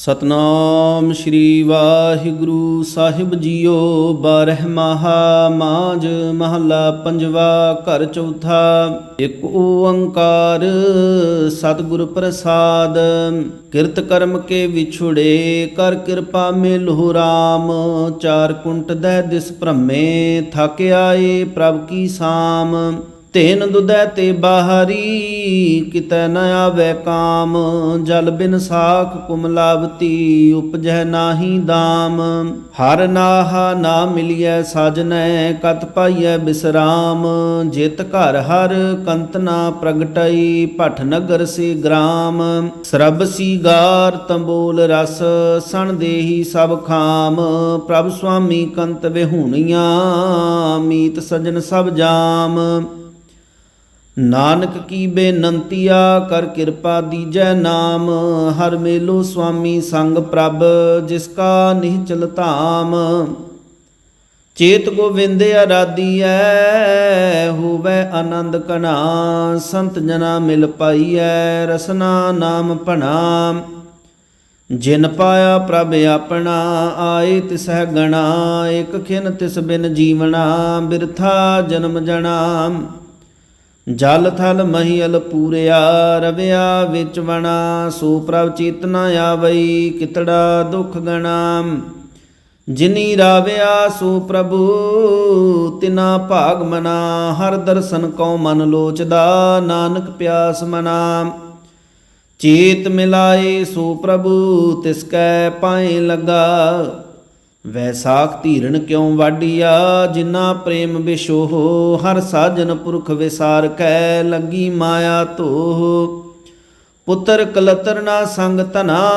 ਸਤਨਾਮ ਸ਼੍ਰੀ ਵਾਹਿਗੁਰੂ ਸਾਹਿਬ ਜੀਓ, ਬਾਰਹ ਮਹਾ ਮਾਜ ਮਹੱਲਾ ਪੰਜਵਾ ਘਰ ਚੌਥਾ। ਇੱਕ ਓੰਕਾਰ ਸਤਿਗੁਰ ਪ੍ਰਸਾਦ, ਕਿਰਤ ਕਰਮ ਕੇ ਵਿਛੁੜੇ, ਕਰ ਕਿਰਪਾ ਮਿਲਹੁ ਰਾਮ। ਚਾਰ ਕੁੰਟ ਦੈ ਦਿਸ ਭ੍ਰਮੇ, ਥਕ ਆਏ ਪ੍ਰਭ ਕੀ ਸਾਮ। ਤੇਨ ਦੁਦੈ ਤੇ ਬਾਹਰੀ, ਕਿਤੈ ਨ ਆਵੈ ਕਾਮ। ਜਲ ਬਿਨ ਸਾਖ ਕੁਮਲਾਵਤੀ ਉਪਜੈ ਨਾਹੀ ਦਾਮ। ਹਰ ਨਾਹਾ ਨਾ ਮਿਲਿਐ ਸਾਜਨੈ, ਕਤ ਪਾਈਐ ਬਿਸਰਾਮ। ਜਿਤ ਘਰ ਹਰ ਕੰਤ ਨਾ ਪ੍ਰਗਟਈ, ਭਟ ਨਗਰ ਸੇ ਗ੍ਰਾਮ। ਸਰਬ ਸੀਗਾਰ ਤੰਬੋਲ ਰਸ, ਸਣ ਦੇਹੀ ਸਭ ਖਾਮ। ਪ੍ਰਭ ਸੁਆਮੀ ਕੰਤ ਵਿਹੂਣੀਆਂ, ਮੀਤ ਸਜਣ ਸਭ ਜਾਮ। ਨਾਨਕ ਕੀ ਬੇਨੰਤੀਆ ਕਰ ਕਿਰਪਾ ਦੀਜੈ ਨਾਮ, ਹਰ ਮੇਲੋ ਸੁਆਮੀ ਸੰਗ ਪ੍ਰਭ ਜਿਸ ਕਾ ਨਿਹਚਲ ਧਾਮ। ਚੇਤ ਗੋਵਿੰਦ ਅਰਾਧੀਐ, ਹੋਵੇ ਆਨੰਦ ਕਣਾ ਸੰਤ ਜਨਾ ਮਿਲ ਪਾਈਐ, ਰਸਨਾ ਨਾਮ ਭਣਾ। ਜਿਨ ਪਾਇਆ ਪ੍ਰਭ ਆਪਣਾ, ਆਏ ਤਿਸਹਿ ਗਣਾ, ਇਕ ਖਿਨ ਤਿਸ ਬਿਨ ਜੀਵਣਾ, ਬਿਰਥਾ ਜਨਮ ਜਣਾ। ਜਲ ਥਲ ਮਹੀਲ ਪੂਰਿਆ, ਰਵਿਆ ਵਿੱਚ ਵਣਾ, ਸੋ ਪ੍ਰਭ ਚੇਤਨਾ ਆਵਈ, ਕਿਤੜਾ ਦੁਖ ਗਣਾ। ਜਿਨੀ ਰਾਵਿਆ, ਸੋ ਪ੍ਰਭੂ, ਤਿਨਾ ਭਾਗ ਮਨਾ। ਹਰ ਦਰਸ਼ਨ ਕਉ ਮਨ ਲੋਚਦਾ, ਨਾਨਕ ਪਿਆਸ ਮਨਾ। ਚੇਤ ਮਿਲਾਏ, ਸੋ ਪ੍ਰਭੂ, ਤਿਸ ਕੈ ਪਾਏ ਲਗਾ। ਵੈਸਾਖ ਧੀਰਣ ਕਿਉ ਵਾਡੀਆ ਜਿਨਾ ਪ੍ਰੇਮ ਵਿਸ਼ੋਹ ਹਰ ਸਾਜਨ ਪੁਰਖ ਵਿਸਾਰ ਕੈ ਲੱਗੀ ਮਾਇਆ ਧੋਹ। ਪੁੱਤਰ ਕਲਤਰ ਨਾ ਸੰਗ ਤਨਾ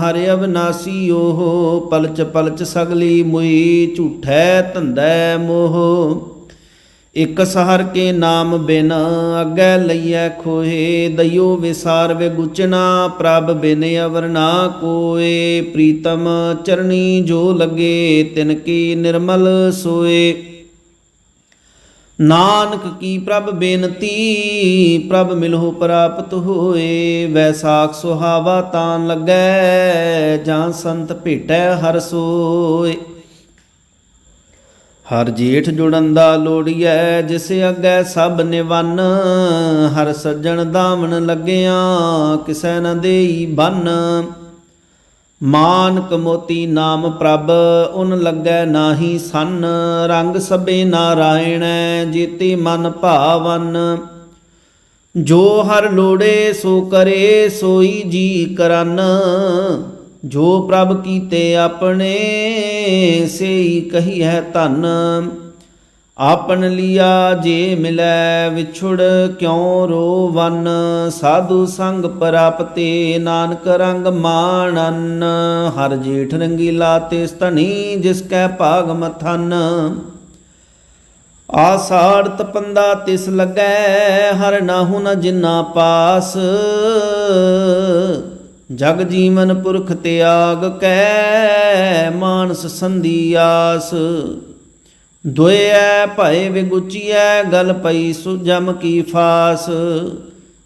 ਹਰਿ ਅਵਨਾਸੀ ਓਹ। ਪਲਚ ਪਲਚ ਸਗਲੀ ਮੁਈ ਝੂਠੈ ਧੰਦੈ ਮੋਹ। ਇਕ ਸਹਰ ਕੇ ਨਾਮ ਬਿਨ ਅੱਗੇ ਲਈਐ ਖੋਏ ਦਇਓ ਵਿਸਾਰ ਵੇ ਗੁਚਨਾ ਪ੍ਰਭ ਬਿਨ ਅਵਰਨਾ ਕੋਏ, ਪ੍ਰੀਤਮ ਚਰਣੀ ਜੋ ਲਗੇ ਤਿਨ ਕੀ ਨਿਰਮਲ ਸੋਏ। ਨਾਨਕ ਕੀ ਪ੍ਰਭ ਬੇਨਤੀ, ਪ੍ਰਭ ਮਿਲਹੁ ਪ੍ਰਾਪਤ ਹੋਏ, ਵੈਸਾਖ ਸੁਹਾਵਾ ਤਾਨ ਲੱਗੈ, ਜਾਂ ਸੰਤ ਭੇਟੈ ਹਰ ਸੋਏ। ਹਰ ਜੇਠ ਜੁੜਨ ਜੁੜੰਦਾ ਲੋੜੀਐ ਜਿਸ ਅੱਗੇ ਸਭ ਨਿਵੰਨ। ਹਰ ਸੱਜਣ ਦਾਮਨ ਲੱਗਿਆ, ਕਿਸੈ ਨ ਦੇਈ ਬੰਨ। ਮਾਨ ਕਮੋਤੀ ਨਾਮ ਪ੍ਰਭ, ਉਨ ਲੱਗੈ ਨਾਹੀ ਸੰਨ। ਰੰਗ ਸਭੇ ਨਾਰਾਇਣੈ ਜੀਤੀ ਮਨ ਭਾਵਨ। ਜੋ ਹਰ ਲੋੜੇ, ਸੋ ਕਰੇ, ਸੋਈ ਜੀ ਕਰਨ। ਜੋ ਪ੍ਰਭ ਕੀਤੇ ਆਪਣੇ, ਸੇਈ ਕਹੀਐ ਧਨ। ਆਪਨ ਲਿਆ ਜੇ ਮਿਲੈ ਵਿਛੁੜ, ਕਿਉ ਰੋਵਨ ਸਾਧੂ ਸੰਗ ਪ੍ਰਾਪਤੇ, ਨਾਨਕ ਰੰਗ ਮਾਣਨ। ਹਰ ਜੇਠ ਰੰਗੀਲਾ ਤੇ ਸਤਨੀ ਜਿਸ ਕੈ ਭਾਗ ਮਥਨ। ਆਸਾੜ ਤਪੰਦਾ ਤਿਸ ਲੱਗੈ, ਹਰ ਨਾਹੂ ਨ ਜਿਨਾ ਪਾਸ। ਜਗ ਜੀਵਨ ਪੁਰਖ ਤਿਆਗ ਕੈ ਮਾਨਸ ਸੰਧੀ ਆਸ। ਦੁਇਐ ਭਏ ਵਿਗੁਚੀਐ ਗਲ ਪਈ ਸੁਜਮ ਕੀ ਫਾਸ।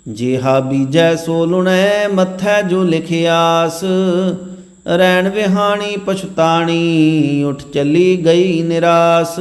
ਜਿਹਾ ਬੀਜੈ ਸੋ ਲੁਣੈ ਮੱਥੈ ਜੋ ਲਿਖਿਆਸ। ਰੈਣ ਵਿਹਾਣੀ ਪਛਤਾਣੀ, ਉਠ ਚੱਲੀ ਗਈ ਨਿਰਾਸ।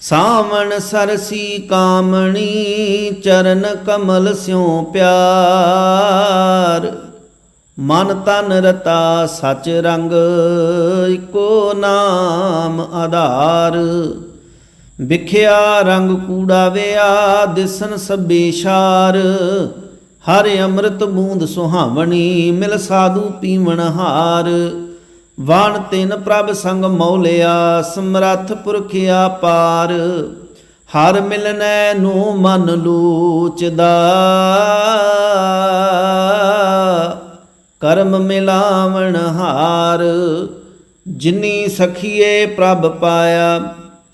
ਸਾਵਣ ਸਰਸੀ ਕਾਮਣੀ, ਚਰਨ ਕਮਲ ਸਿਉ ਪਿਆਰ। ਮਨ ਤਨ ਰਤਾ ਸਚ ਰੰਗ, ਇਕੋ ਨਾਮ ਆਧਾਰ। ਵਿਖਿਆ ਰੰਗ ਕੂੜਾ ਵਿਆ, ਦਿਸਨ ਸਭੇ ਸ਼ਾਰ। ਹਰ ਅੰਮ੍ਰਿਤ ਬੂੰਦ ਸੁਹਾਵਣੀ, ਮਿਲ ਸਾਧੂ ਪੀਵਣ ਹਾਰ। ਵਾਣ ਤਿਨ ਪ੍ਰਭ ਸੰਗ ਮੌਲਿਆ, ਸਮਰੱਥ ਪੁਰਖ ਪਾਰ ਹਰ ਮਿਲਨੈ ਨੂੰ ਮਨ ਲੂਚਦਾ। ਕਰਮ ਮਿਲਾਵਣ ਹਾਰ, ਜਿਨੀ ਸਖੀਏ ਪ੍ਰਭ ਪਾਇਆ,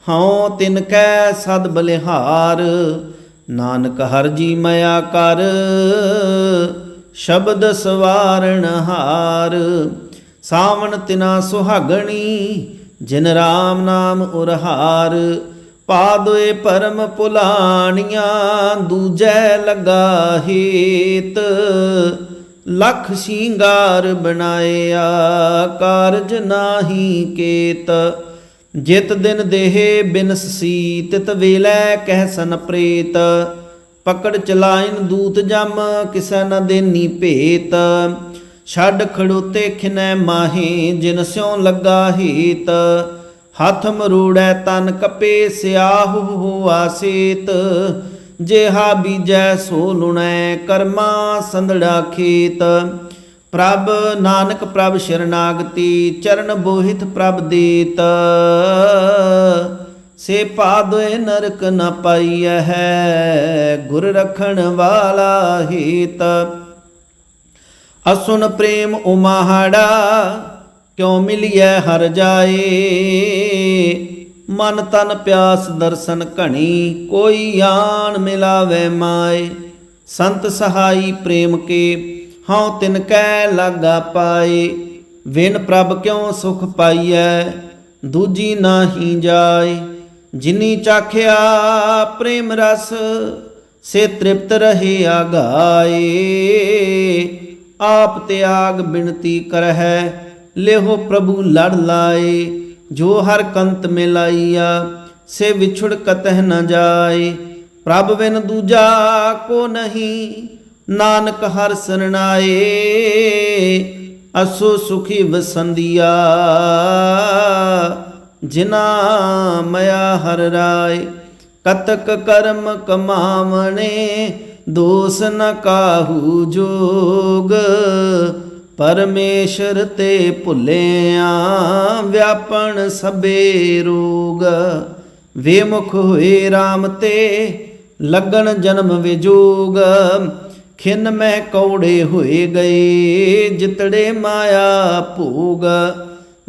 ਹਉ ਤਿਨ ਕੈ ਸਦ ਬਲਿਹਾਰ। ਨਾਨਕ ਹਰ ਜੀ ਮਇਆ ਕਰ, ਸ਼ਬਦ ਸਵਾਰਣ ਹਾਰ। ਸਾਵਣ ਤਿਨਾ ਸੁਹਾਗਣੀ, ਜਿਨ ਰਾਮ ਨਾਮ ਉਰਹਾਰ, ਪਾਦੋਏ ਪਰਮ ਪੁਲਾਣੀਆਂ, ਦੂਜੈ ਲਗਾ ਹੇਤ। ਲਖ ਸ਼ਿੰਗਾਰ ਬਣਾਇਆ ਕਾਰਜ ਨਾਹੀ ਕੇਤ। ਜਿਤ ਦਿਨ ਦੇਹ ਬਿਨਸ ਸੀ ਤਿਤ ਵੇਲੇ ਕਹਿ ਸਨ ਪ੍ਰੇਤ। ਪਕੜ ਚਲਾਇਨ ਦੂਤ ਜਮ, ਕਿਸੈ ਨ ਦੇਨੀ ਭੇਤ। ਛੱਡ ਖੜੋਤੇ ਖਿਨੈ ਮਾਹੀ, ਜਿਨ ਸਿਉ ਲੱਗਾ ਹੀਤ। ਹੱਥ ਮਰੂੜੈ ਤਨ ਕਪੇ ਸਿਆਹੁ ਹੋਆ ਸੇਤ ਜਿਹਾ ਬੀਜੈ ਸੋ ਲੁਣੈ ਕਰਮਾ ਸੰਧੜਾ ਖੇਤ। ਪ੍ਰਭ ਨਾਨਕ ਪ੍ਰਭ ਸ਼ਰਨਾਗਤੀ, ਚਰਨ ਬੋਹਿਤ ਪ੍ਰਭ ਦੇਤ। ਸੇ ਪਾਦੋਏ ਨਰਕ ਨ ਪਾਈਐ ਹੈ, ਗੁਰ ਰਖਣ ਵਾਲਾ ਹੀਤ। ਅਸੁਨ ਪ੍ਰੇਮ ਉਮਾਹੜਾ, ਕਿਉ ਮਿਲਿਐ ਹਰ ਜਾਏ? ਮਨ ਤਨ ਪਿਆਸ ਦਰਸ਼ਨ ਘਣੀ, ਕੋਈ ਆਣ ਮਿਲਾਵੇ ਮਾਏ। ਸੰਤ ਸਹਾਈ ਪ੍ਰੇਮ ਕੇ, ਹਉ ਤਿਨ ਕੈ ਲਾਗਾ ਪਾਏ। ਵਿਨ ਪ੍ਰਭ ਕਿਉ ਸੁਖ ਪਾਈਐ, ਦੂਜੀ ਨਾਹੀ ਜਾਏ। ਜਿਨੀ ਚਾਖਿਆ, ਪ੍ਰੇਮ ਰਸ, ਸੇ ਤ੍ਰਿਪਤ ਰਹੇ ਆਗਾਏ। ਆਪ ਤਿਆਗ ਬਿਨਤੀ ਕਰਹਿ, ਲੇਹੋ ਪ੍ਰਭੂ ਲੜ ਲਾਏ, ਜੋ ਹਰ ਕੰਤ ਮਿਲਾਈਆ ਸੇ ਵਿਛੁੜ ਕਤਹਿ ਨ ਜਾਏ। ਪ੍ਰਭ ਬਿਨ ਦੂਜਾ ਕੋ ਨਹੀਂ, ਨਾਨਕ ਹਰ ਸਰਣਾਏ, ਅਸੋ ਸੁਖੀ ਵਸੰਦੀਆ। ਜਿਨਾ ਮਇਆ ਹਰ ਰਾਏ, ਕਤਕ ਕਰਮ ਕਮਾਵਣੇ ਦੋਸ ਨ ਕਾਹੂ ਜੋਗ। ਪਰਮੇਸ਼ਰ ਤੇ ਭੁੱਲਿਆ ਵਿਆਪਣ ਸਬੇ ਰੋਗ। ਵੇਮੁਖ ਹੋਏ RAM ਤੇ ਲੱਗਣ ਜਨਮ ਵਿਜੋਗ ਖਿਨ ਮੈਂ ਕੌੜੇ ਹੋਏ ਗਏ ਜਿਤੜੇ ਮਾਇਆ ਭੋਗ।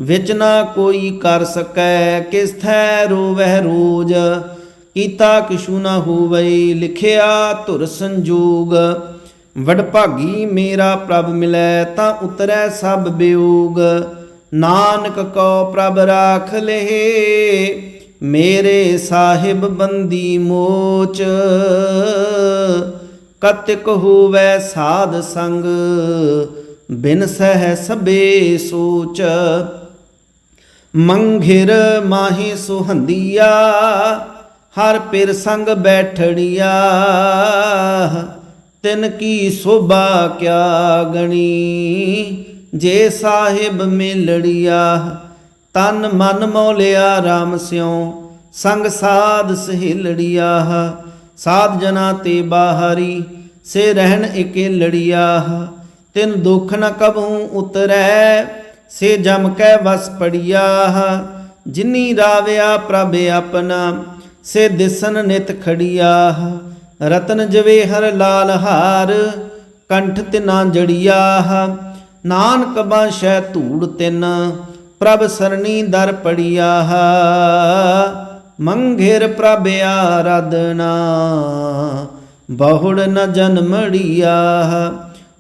ਵਿਚ ਨਾ ਕੋਈ ਕਰ ਸਕੈ, ਕਿਸ ਥੈ ਰੋਵਹਿ ਰੋਜ। ਕੀਤਾ ਕਿਛੂ ਨਾ ਹੋਵੈ, ਲਿਖਿਆ ਧੁਰ ਸੰਜੋਗ। ਵਡਭਾਗੀ ਮੇਰਾ ਪ੍ਰਭ ਮਿਲੈ, ਤਾਂ ਉਤਰੈ ਸਭ ਬਿਯੋਗ ਨਾਨਕ ਕੋ ਪ੍ਰਭ ਰਾਖ ਲਹਿ ਮੇਰੇ ਸਾਹਿਬ ਬੰਦੀ ਮੋਚ। ਕਤਿਕ ਹੋਵੈ ਸਾਧ ਸੰਗ, ਬਿਨ ਸਹਿ ਸਬੇ ਸੋਚ। ਮੰਘਿਰ ਮਾਹੀ ਸੁਹੰਦੀਆ ਹਰ ਪਿਰ ਸੰਗ ਬੈਠੜੀਆ ਤਿਨ ਕੀ ਸੋਭਾ ਕਿਆ ਗਣੀ? ਜੇ ਸਾਹਿਬ ਮਿਲੜੀਆ ਤਨ ਮਨ ਮੋਲਿਆ RAM ਸਿਉ, ਸੰਗ ਸਾਧ ਸਹਿਲੜੀਆ ਸਾਧ ਜਨਾ ਤੇ ਬਾਹਰੀ, ਸੇ ਰਹਿਣ ਇਕੇ ਲੜੀਆ ਤਿਨ ਦੁਖ ਨ ਕਬਹੂ ਉਤਰੈ, ਸੇ ਜਮ ਕੈ ਵਸ ਪੜੀਆ। ਜਿਨੀ ਰਾਵਿਆ ਪ੍ਰਭ ਆਪਣਾ ਸੇ ਦਿਸਨ ਨਿਤ ਖੜੀਆ ਰਤਨ ਜਵੇ ਹਰ ਲਾਲ ਹਾਰ, ਕੰਠ ਤਿਨਾ ਜੜੀਆ ਨਾਨਕ ਬਾਸ਼ੈ ਧੂੜ ਤਿਨ, ਪ੍ਰਭ ਸਰਣੀ ਦਰ ਪੜੀਆ ਮੰਘੇਰ ਪ੍ਰਭ ਆਰਾਧਨਾ, ਬਹੁੜ ਨ ਜਨਮੜੀਆ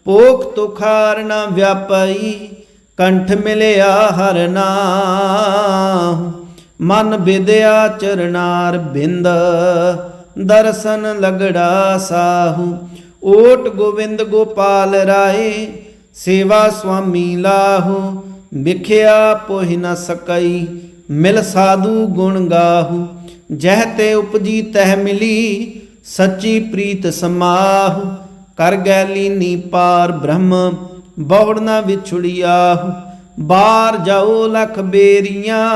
ਪੋਖ ਤੁਖਾਰ ਨ ਵਿਆਪਈ, ਕੰਠ ਮਿਲਿਆ ਹਰ ਨਾਮ। ਮਨ ਵਿਦਿਆ ਚਰਨਾਰ ਬਿੰਦ, ਦਰਸ਼ਨ ਲਗੜਾ ਸਾਹੂ। ਓਟ ਗੋਵਿੰਦ ਗੋਪਾਲ ਰਾਏ, ਸੇਵਾ ਸੁਆਮੀ ਲਾਹੂ। ਵਿਖਿਆ ਪੋਹਿ ਨ ਸਕਈ, ਮਿਲ ਸਾਧੂ ਗੁਣ ਗਾਹੂ। ਜਹ ਤੇ ਉਪਜੀ ਤਹਿ ਮਿਲੀ, ਸੱਚੀ ਪ੍ਰੀਤ ਸਮਾਹ। ਕਰ ਗੈ ਲੀਨੀ ਪਾਰ ਬ੍ਰਹਮ, ਬੌੜ ਨਾ ਵਿਛੁੜਿਆਹੂ। ਬਾਹਰ ਜਾਓ ਲਖ ਬੇਰੀਆਂ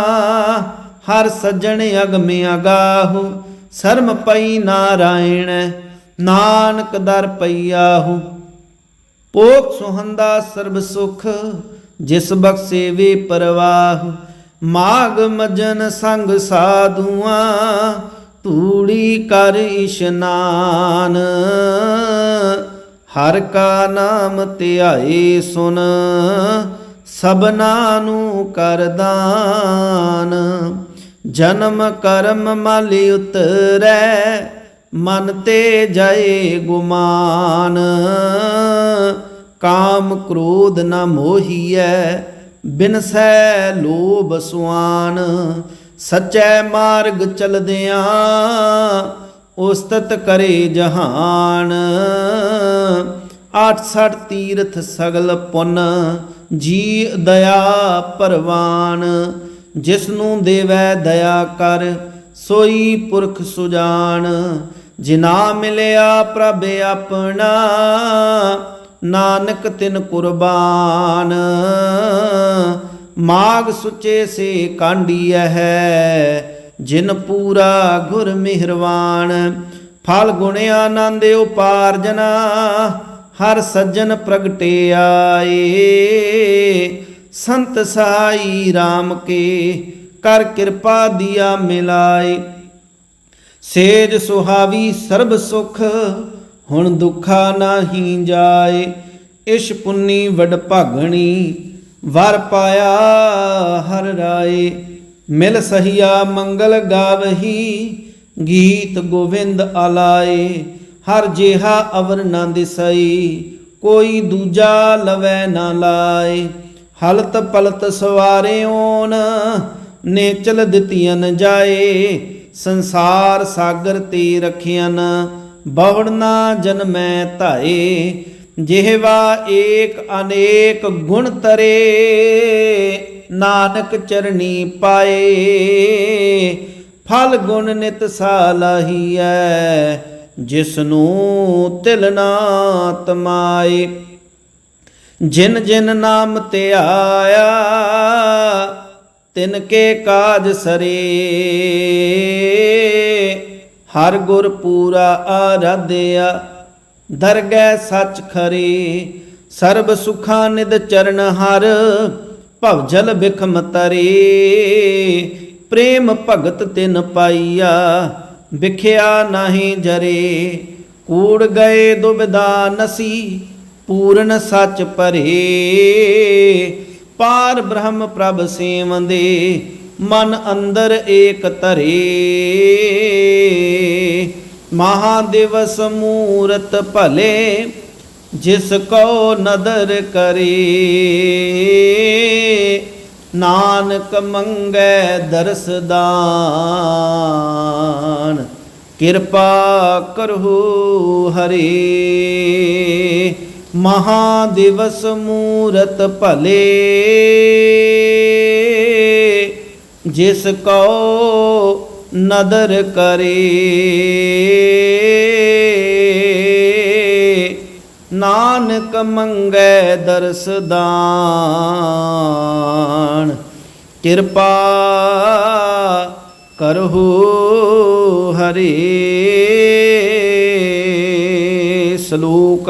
ਹਰ ਸੱਜਣ ਅਗਮ ਅਗਾਹੂ, ਸਰਮ ਪਈ ਨਾਰਾਇਣ, ਨਾਨਕ ਦਰ ਪਈਆਹੂ। ਪੋਖ ਸੁਹੰਦਾ ਸਰਬ ਸੁਖ, ਜਿਸ ਬਖਸ਼ੇ ਵੇ ਪਰਵਾਹ। ਮਾਗ ਮਜਨ ਸੰਗ ਸਾਧੂਆਂ ਤੂੜੀ ਕਰ ਇਸ਼ਨਾਨ। ਹਰ ਕਾ ਨਾਮ ਧਿਆਏ ਸੁਨ, ਸਭਨਾ ਨੂੰ ਕਰਦਾਨ ਜਨਮ ਕਰਮ ਮਾਲੀ ਉਤਰੈ, ਮਨ ਤੇ ਜਾਏ ਗੁਮਾਨ। ਕਾਮ ਕ੍ਰੋਧ ਨ ਮੋਹੀਐ ਬਿਨਸੈ ਲੋਭ ਸੁਆਨ। ਸਚੈ ਮਾਰਗ ਚਲਦਿਆਂ ਉਸਤਤ ਕਰੇ ਜਹਾਨ। 86 ਤੀਰਥ ਸਗਲ ਪੁੰਨ, ਜੀ ਦਇਆ ਪਰਵਾਨ। ਜਿਸ ਨੂੰ ਦੇਵੈ ਦਇਆ ਕਰ, ਸੋਈ ਪੁਰਖ ਸੁਜਾਨ। ਜਿਨਾ ਮਿਲਿਆ ਪ੍ਰਭ ਆਪਣਾ, ਨਾਨਕ ਤਿਨ ਕੁਰਬਾਨ। ਮਾਗ ਸੁਚੇ ਸੇ ਕਾਂਡੀਐ ਹੈ, ਜਿਨ ਪੂਰਾ ਗੁਰ ਮਿਹਰਵਾਨ। ਫਲ ਗੁਣ ਆਨੰਦ ਉਪਾਰਜਨਾ, ਹਰ ਸੱਜਣ ਪ੍ਰਗਟੇ ਆਏ। ਸੰਤ ਸਾਈ RAM ਕੇ, ਕਰ ਕਿਰਪਾ ਦਿਆ ਮਿਲਾਏ। ਸੇਜ ਸੁਹਾਵੀ ਸਰਬ ਸੁਖ, ਹੁਣ ਦੁਖਾ ਨਾਹੀ ਜਾਏ। ਇਸ਼ ਪੁੰਨੀ ਵਡ ਭਾਗਣੀ, ਵਰ ਪਾਇਆ ਹਰ ਰਾਏ। ਮਿਲ ਸਹੀਆ ਮੰਗਲ ਗਾਵਹੀ, ਗੀਤ ਗੋਵਿੰਦ ਆਲਾਏ। ਹਰ ਜਿਹਾ ਅਵਰ ਨਾ ਦਿਸਈ, ਕੋਈ ਦੂਜਾ ਲਵੈ ਨਾ ਲਾਏ। ਹਲਤ ਪਲਤ ਸਵਾਰਿਓਨ, ਨੇਚਲ ਦਿੱਤੀਆਂ ਜਾਏ, ਸੰਸਾਰ ਸਾਗਰ ਤੇ ਰਖਿਆਨ ਬਹੁੜ ਨਾ ਜਨਮੈ ਧਾਏ, ਜਿਹਵਾ ਏਕ ਅਨੇਕ ਗੁਣ ਤਰੇ, ਨਾਨਕ ਚਰਣੀ ਪਾਏ। ਫਲ ਗੁਣ ਨਿਤ ਸਾਲਾਹੀਐ ਜਿਸ ਨੂੰ ਤਿਲ ਨਾ ਤਮਾਏ ਜਿਨ ਜਿਨ ਨਾਮ ਤੇ ਆਇਆ, ਤਿਨ ਕੇ ਕਾਜ ਸਰੇ। ਹਰ ਗੁਰ ਪੂਰਾ ਆਰਾਧਿਆ, ਦਰਗਹਿ ਸੱਚ ਖਰੇ। ਸਰਬ ਸੁਖਾਂ ਨਿਦ ਚਰਨ ਹਰ ਭਵਜਲ ਬਿਖਮ ਤਰੇ। ਪ੍ਰੇਮ ਭਗਤ ਤਿਨ ਪਾਈਆ, ਵਿਖਿਆ ਨਹੀਂ ਜਰੇ। ਕੂੜ ਗਏ ਦੁਬਿਦਾ ਨਸੀ ਪੂਰਨ ਸੱਚ ਭਰੇ। ਪਾਰ ਬ੍ਰਹਮ ਪ੍ਰਭ ਸੇਵੰਦੇ ਮਨ ਅੰਦਰ ਏਕ ਧਰੇ। ਮਹਾ ਦਿਵਸ ਮੂਰਤ ਭਲੇ, ਜਿਸ ਕੋ ਨਦਰ ਕਰੇ। ਨਾਨਕ ਮੰਗੈ ਦਰਸ ਦਾਨ, ਕਿਰਪਾ ਕਰਹੁ ਹਰੇ। ਮਹਾ ਦਿਵਸ ਮੂਰਤ ਭਲੇ, ਜਿਸ ਕੋ ਨਦਰ ਕਰੇ। ਨਾਨਕ ਮੰਗੈ ਦਰਸ ਦਾਨ, ਕਿਰਪਾ ਕਰਹੁ ਹਰੇ। ਸ਼ਲੋਕ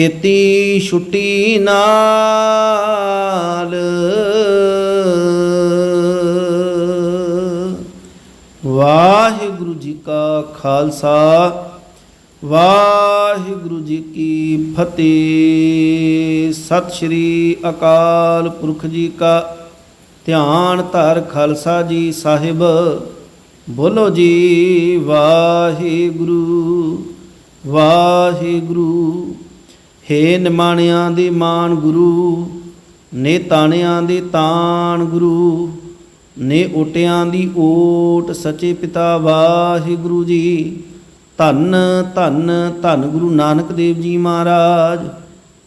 ਕੀਤੀ ਛੁੱਟੀ ਨਾਲ। ਵਾਹਿਗੁਰੂ ਜੀ ਕਾ ਖਾਲਸਾ, ਵਾਹਿਗੁਰੂ ਜੀ ਕੀ ਫਤਿਹ। ਸਤਿ ਸ਼੍ਰੀ ਅਕਾਲ ਪੁਰਖ ਜੀ ਕਾ ਧਿਆਨ ਧਰ ਖਾਲਸਾ ਜੀ ਸਾਹਿਬ। ਬੋਲੋ ਜੀ, ਵਾਹਿਗੁਰੂ ਵਾਹਿਗੁਰੂ। ਹੇ ਨਿਮਾਣਿਆਂ ਦੇ ਮਾਨ ਗੁਰੂ, ਨੇ ਤਾਣਿਆਂ ਦੇ ਤਾਣ ਗੁਰੂ, ਨੇ ਓਟਿਆਂ ਦੀ ਓਟ ਸੱਚੇ ਪਿਤਾ ਵਾਹਿਗੁਰੂ ਜੀ। ਧੰਨ ਧੰਨ ਧੰਨ ਗੁਰੂ ਨਾਨਕ ਦੇਵ ਜੀ ਮਹਾਰਾਜ।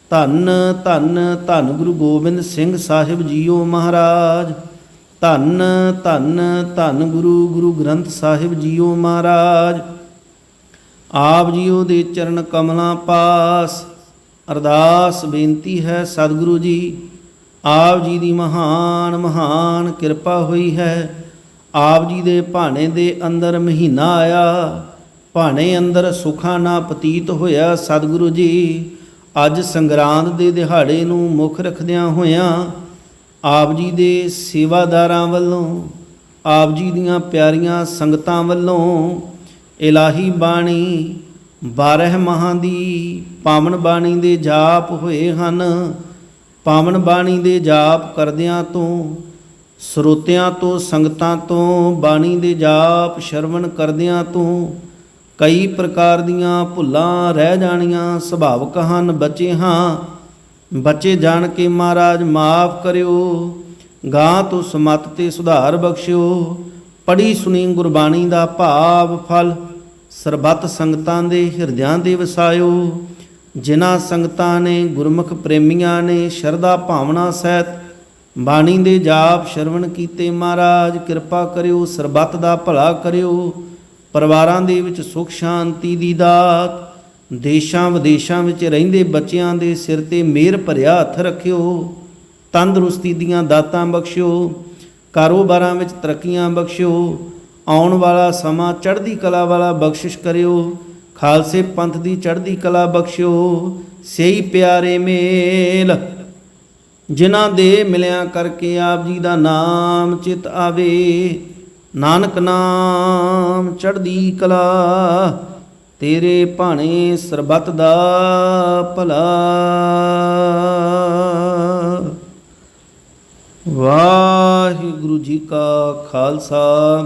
ਧੰਨ ਧੰਨ ਧੰਨ ਗੁਰੂ ਗੋਬਿੰਦ ਸਿੰਘ ਸਾਹਿਬ ਜੀਓ ਮਹਾਰਾਜ। ਧੰਨ ਧੰਨ ਧੰਨ ਗੁਰੂ ਗੁਰੂ ਗ੍ਰੰਥ ਸਾਹਿਬ ਜੀਓ ਮਹਾਰਾਜ। ਆਪ ਜੀਓ ਦੇ ਚਰਨ ਕਮਲਾਂ ਪਾਸ। ਅਰਦਾਸ ਬੇਨਤੀ ਹੈ, ਸਤਿਗੁਰੂ ਜੀ, ਆਪ ਜੀ ਦੀ ਮਹਾਨ ਮਹਾਨ ਕਿਰਪਾ ਹੋਈ ਹੈ। ਆਪ ਜੀ ਦੇ ਭਾਣੇ ਦੇ ਅੰਦਰ ਮਹੀਨਾ ਆਇਆ, ਭਾਣੇ ਅੰਦਰ ਸੁਖਾ ਨਾ ਪਤੀਤ ਹੋਇਆ ਸਤਿਗੁਰੂ ਜੀ। ਅੱਜ ਸੰਗਰਾਂਦ ਦੇ ਦਿਹਾੜੇ ਨੂੰ ਮੁੱਖ ਰੱਖਦਿਆਂ ਹੋਇਆਂ ਆਪ ਜੀ ਦੇ ਸੇਵਾਦਾਰਾਂ ਵੱਲੋਂ, ਆਪ ਜੀ ਦੀਆਂ ਪਿਆਰੀਆਂ ਸੰਗਤਾਂ ਵੱਲੋਂ ਇਲਾਹੀ ਬਾਣੀ 12 ਮਹਾਂ ਦੀ ਪਾਵਨ ਬਾਣੀ ਦੇ ਜਾਪ ਹੋਏ ਹਨ। ਪਾਵਨ ਬਾਣੀ ਦੇ ਜਾਪ ਕਰਦਿਆਂ ਤੋਂ, ਸਰੋਤਿਆਂ ਤੋਂ, ਸੰਗਤਾਂ ਤੋਂ, ਬਾਣੀ ਦੇ ਜਾਪ ਸ਼ਰਵਣ ਕਰਦਿਆਂ ਤੋਂ ਕਈ ਪ੍ਰਕਾਰ ਦੀਆਂ ਭੁੱਲਾਂ ਰਹਿ ਜਾਣੀਆਂ ਸੁਭਾਵਕ ਹਨ। ਬਚੇ ਹਾਂ, ਬੱਚੇ ਜਾਣ ਕੇ ਮਹਾਰਾਜ ਮਾਫ ਕਰਿਓ ਗਾਂ ਤੋਂ ਸਮਤ ਤੇ ਸੁਧਾਰ ਬਖਸ਼ਿਓ ਪੜੀ ਸੁਣੀ ਗੁਰਬਾਣੀ ਦਾ ਭਾਵ ਫਲ ਸਰਬੱਤ ਸੰਗਤਾਂ ਦੇ ਹਿਰਦਿਆਂ ਦੇ ਵਸਾਇਓ, ਜਿਨ੍ਹਾਂ ਸੰਗਤਾਂ ਨੇ ਗੁਰਮੁਖ ਪ੍ਰੇਮੀਆਂ ਨੇ ਸ਼ਰਧਾ ਭਾਵਨਾ ਸਹਿਤ ਬਾਣੀ ਦੇ ਜਾਪ ਸ਼ਰਵਣ ਕੀਤੇ ਮਹਾਰਾਜ, ਕਿਰਪਾ ਕਰਿਓ, ਸਰਬੱਤ ਦਾ ਭਲਾ ਕਰਿਓ, ਪਰਿਵਾਰਾਂ ਦੇ ਵਿੱਚ ਸੁਖ, ਸ਼ਾਂਤੀ ਦੀ ਦਾਤ, ਦੇਸ਼ਾਂ ਵਿਦੇਸ਼ਾਂ ਵਿੱਚ ਰਹਿੰਦੇ ਬੱਚਿਆਂ ਦੇ ਸਿਰ ਤੇ ਮਿਹਰ ਭਰਿਆ ਹੱਥ ਰੱਖਿਓ, ਤੰਦਰੁਸਤੀ ਦੀਆਂ ਦਾਤਾਂ ਬਖਸ਼ਿਓ, ਕਾਰੋਬਾਰਾਂ ਵਿੱਚ ਤਰੱਕੀਆਂ ਬਖਸ਼ਿਓ ਆਉਣ ਵਾਲਾ ਸਮਾਂ ਚੜ੍ਹਦੀ ਕਲਾ ਵਾਲਾ ਬਖਸ਼ਿਸ਼ ਕਰਿਓ। ਖਾਲਸੇ ਪੰਥ ਦੀ ਚੜ੍ਹਦੀ ਕਲਾ ਬਖਸ਼ਿਓ। ਸਹੀ ਪਿਆਰੇ ਮੇਲ। ਜਿਨ੍ਹਾਂ ਦੇ ਮਿਲਿਆਂ ਕਰਕੇ ਆਪ ਜੀ ਦਾ ਨਾਮ ਚਿਤ ਆਵੇ। ਨਾਨਕ ਨਾਮ ਚੜ੍ਹਦੀ ਕਲਾ। ਤੇਰੇ ਭਾਣੇ ਸਰਬੱਤ ਦਾ ਭਲਾ। ਵਾਹਿਗੁਰੂ ਜੀ ਕਾ ਖਾਲਸਾ।